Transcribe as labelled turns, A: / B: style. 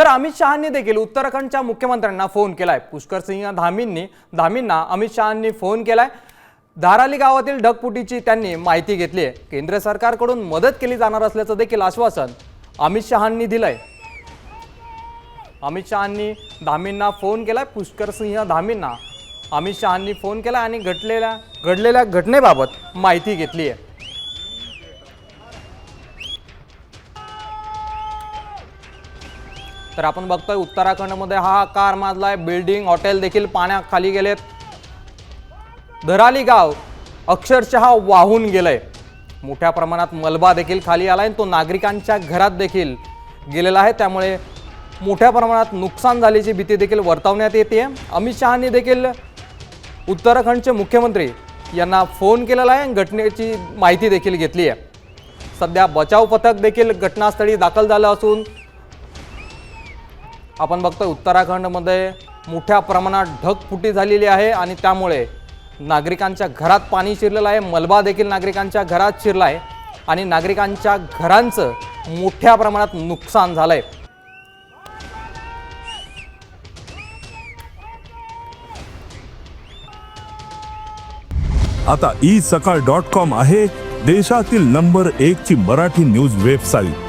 A: तर अमित शहांनी देखील उत्तराखंडच्या मुख्यमंत्र्यांना फोन केलाय. पुष्कर सिंह धामींनी धामींना अमित शहांनी फोन केलाय. धाराली गावातील ढगपुटीची त्यांनी माहिती घेतली आहे. केंद्र सरकारकडून मदत केली जाणार असल्याचं देखील आश्वासन अमित शहांनी दिलंय. अमित शहांनी धामींना फोन केलाय. पुष्कर सिंह धामींना अमित शहांनी फोन केला आणि घडलेल्या घडलेल्या घटनेबाबत माहिती घेतली आहे. तर आपण बघतोय उत्तराखंडमध्ये हा हाहाकार माजलाय. बिल्डिंग हॉटेल देखील पाण्याखाली गेलेत. धराली गाव अक्षरशः वाहून गेलंय. मोठ्या प्रमाणात मलबा देखील खाली आलाय आणि तो नागरिकांच्या घरात देखील गेलेला आहे. त्यामुळे मोठ्या प्रमाणात नुकसान झाल्याची भीती देखील वर्तवण्यात येते अमित शहानी देखील उत्तराखंडचे मुख्यमंत्री यांना फोन केलेला आहे आणि घटनेची माहिती देखील घेतली आहे. सध्या बचाव पथक देखील घटनास्थळी दाखल झालं असून आपण बघतोय उत्तराखंडमध्ये मोठ्या प्रमाणात ढगफुटी झालेली आहे आणि त्यामुळे नागरिकांच्या घरात पाणी शिरलेलं आहे. मलबा देखील नागरिकांच्या घरात शिरला आहे आणि नागरिकांच्या घरांचं मोठ्या प्रमाणात नुकसान झालं आहे
B: आता ई सकाळ डॉट कॉम आहे देशातील नंबर एक ची मराठी न्यूज वेबसाईट